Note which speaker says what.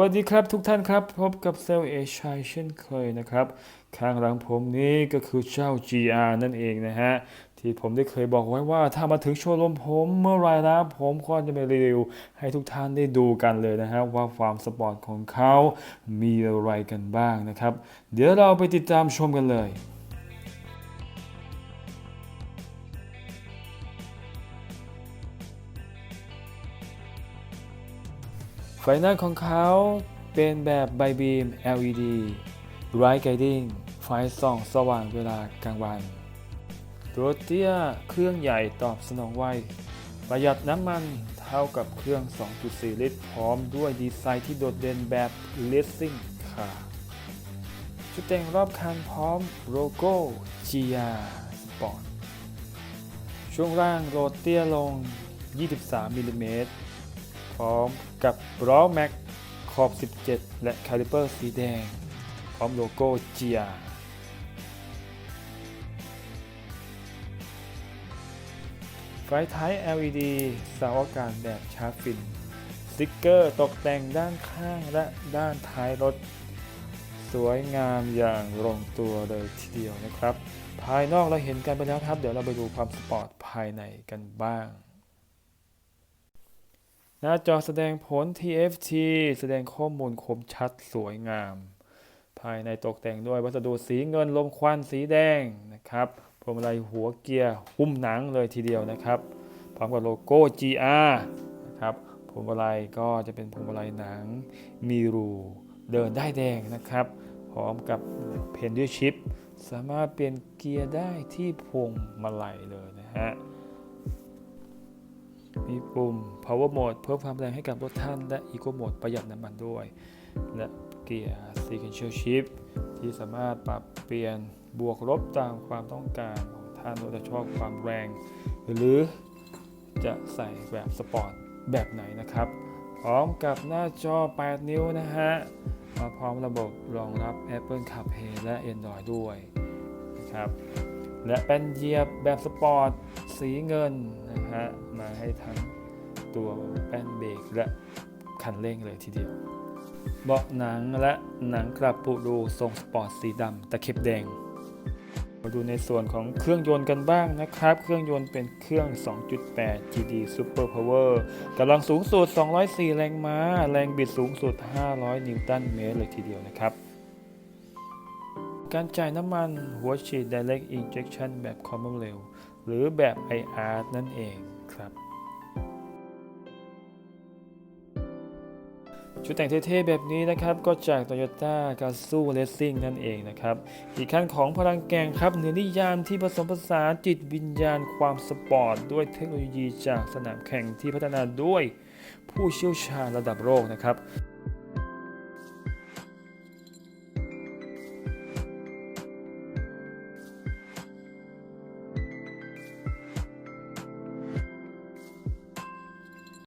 Speaker 1: วัสดีครับทุกท่านครับ พบกับเซลเอชายเช่นเคยนะครับ ข้างหลังผมนี้ก็คือเจ้า GR นั่นเองนะฮะ ที่ผมได้เคยบอกไว้ว่าถ้ามาถึงโชว์รมผมเมื่อไรนะผมก็จะมารีวิวให้ทุกท่านได้ดูกันเลยนะฮะ ว่าความสปอร์ตของเขามีอะไรกันบ้างนะครับ เดี๋ยวเราไปติดตามชมกันเลย ไฟหน้าของเขาเป็นแบบไบบีม LED Bright Guiding ไฟส่องสว่างเวลากลางวันตัวเตี้ยเครื่องใหญ่ตอบสนองไว ประหยัดน้ำมันเท่ากับเครื่อง 2.4 ลิตร พร้อมด้วยดีไซน์ที่โดดเด่นแบบ Racing Car ชุดแต่งรอบคันพร้อมโลโก้ GR Sport ช่วงล่างโรเตี้ยลง 23มิลลิเมตร พร้อมกับล้อแม็กขอบ 17 และคาลิเปอร์สีแดง พร้อมโลโก้ GR ไฟท้าย LED เสาอากาศแบบชาร์ฟิน สติกเกอร์ตกแต่งด้านข้างและด้านท้ายรถ สวยงามอย่างลงตัวเลยทีเดียวนะครับ ภายนอกเราเห็นกันไปแล้วครับ เดี๋ยวเราไปดูความสปอร์ตภายในกันบ้าง หน้าจอแสดงผล TFT แสดงข้อมูลคมชัดสวยงาม ภายในตกแต่งด้วยวัสดุสีเงินลมควันสีแดงนะครับพวงมาลัยหัวเกียร์หุ้มหนังเลยทีเดียวนะครับ พร้อมกับโลโก้ GR นะครับพวงมาลัยก็จะเป็นพวงมาลัยหนังมีรูเดินได้แดงนะครับ พร้อมกับเพนด้วยชิป สามารถเปลี่ยนเกียร์ได้ที่พวงมาลัยเลยนะฮะ มีปุ่ม power mode เพิ่มความแรงให้กับรถท่าน และ eco mode ประหยัดน้ำมันด้วย และเกียร์ sequential shift ที่สามารถปรับเปลี่ยนบวกลบตามความต้องการของท่านว่าจะชอบความแรง หรือจะใส่แบบสปอร์ตแบบไหนนะครับ พร้อมกับหน้าจอ 8 นิ้วนะฮะมาพร้อมระบบรองรับ Apple CarPlay และ Android ด้วยนะครับ และเป็นเหยียบแบบสปอร์ตสีเงินนะฮะมาให้ทั้งตัวแป้นเบรกและคันเร่งเลยทีเดียว เบาะหนังและหนังกระปุดูทรงสปอร์ตสีดำตะเข็บแดง มาดูในส่วนของเครื่องยนต์กันบ้างนะครับ เครื่องยนต์เป็นเครื่อง 2.8 GD Super Power กำลังสูงสุด 204 แรงม้า แรงบิดสูงสุด 500 นิวตันเมตรเลยทีเดียวนะครับ การจ่ายน้ำมันหัวฉีด Direct Injection แบบ Common Rail หรือแบบ IR นั่นเองครับ ชุดแต่งเท่ๆแบบนี้นะครับ ก็จาก Toyota Gazoo Racing นั่นเองนะครับ อีกขั้นของพลังแกงครับเหนือนิยามที่ผสมผสานจิตวิญญาณความสปอร์ต ด้วยเทคโนโลยีจากสนามแข่งที่พัฒนาด้วยผู้เชี่ยวชาญระดับโลกนะครับ